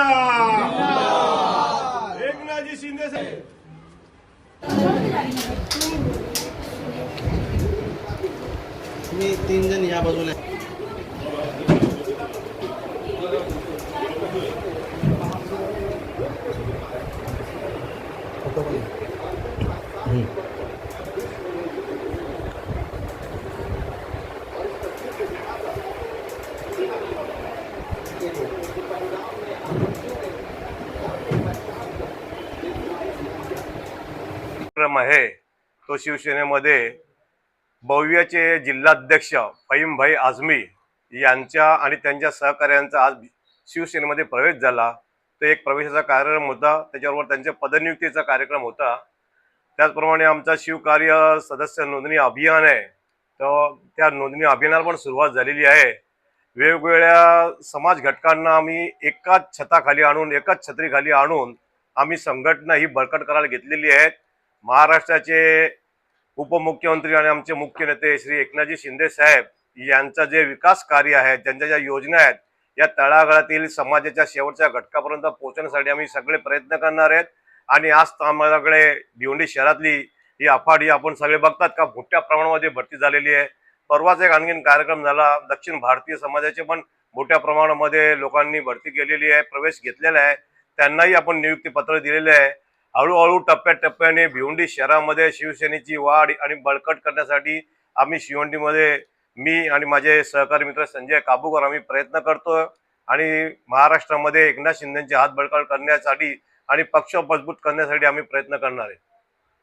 जिंदाबाद एकनाथजी शिंदे साहेब तुम्ही तीन जण या बाजूला कार्यक्रम आहे. तो शिवसेनेमध्ये भव्याचे जिल्हाध्यक्ष फहीमभाई आझमी यांच्या आणि त्यांच्या सहकार्यांचा आज शिवसेनेमध्ये प्रवेश झाला. तो एक प्रवेशाचा कार्यक्रम होता. त्याच्याबरोबर त्यांच्या पदनियुक्तीचा कार्यक्रम होता. त्याचप्रमाणे आमचा शिवकार्य सदस्य नोंदणी अभियान आहे. तर त्या नोंदणी अभियानाला पण सुरुवात झालेली आहे. वेगवेगळ्या समाज घटकांना आम्ही एकाच छताखाली आणून एकाच छत्रीखाली आणून आम्ही संघटना ही बळकट करायला घेतलेली आहेत महाराष्ट्राचे उपमुख्यमंत्री आणि आमचे मुख्य नेते श्री एकनाथजी शिंदे साहेब यांचं जे विकास कार्य आहे त्यांच्या ज्या योजना आहेत या तळागाळातील समाजाच्या शेवटच्या घटकापर्यंत पोहोचण्यासाठी आम्ही सगळे प्रयत्न करणार आहेत. आणि आज आम्हाकडे भिवंडी शहरातली ही अफाट ही आपण सगळे बघतात का मोठ्या प्रमाणामध्ये भरती झालेली आहे. परवाच एक आणखीन कार्यक्रम झाला दक्षिण भारतीय समाजाचे पण मोठ्या प्रमाणामध्ये लोकांनी भरती केलेली आहे प्रवेश घेतलेला आहे. त्यांनाही आपण नियुक्ती पत्र दिलेले आहे. हळूहळू टप्प्याटप्प्याने भिवंडी शहरामध्ये शिवसेनेची वाढ आणि बळकट करण्यासाठी आम्ही शिवंडीमध्ये मी आणि माझे सहकारी मित्र संजय काबूकर आम्ही प्रयत्न करतोय. आणि महाराष्ट्रामध्ये एकनाथ शिंदेचे हात बळकट करण्यासाठी आणि पक्ष मजबूत करण्यासाठी आम्ही प्रयत्न करणार आहे.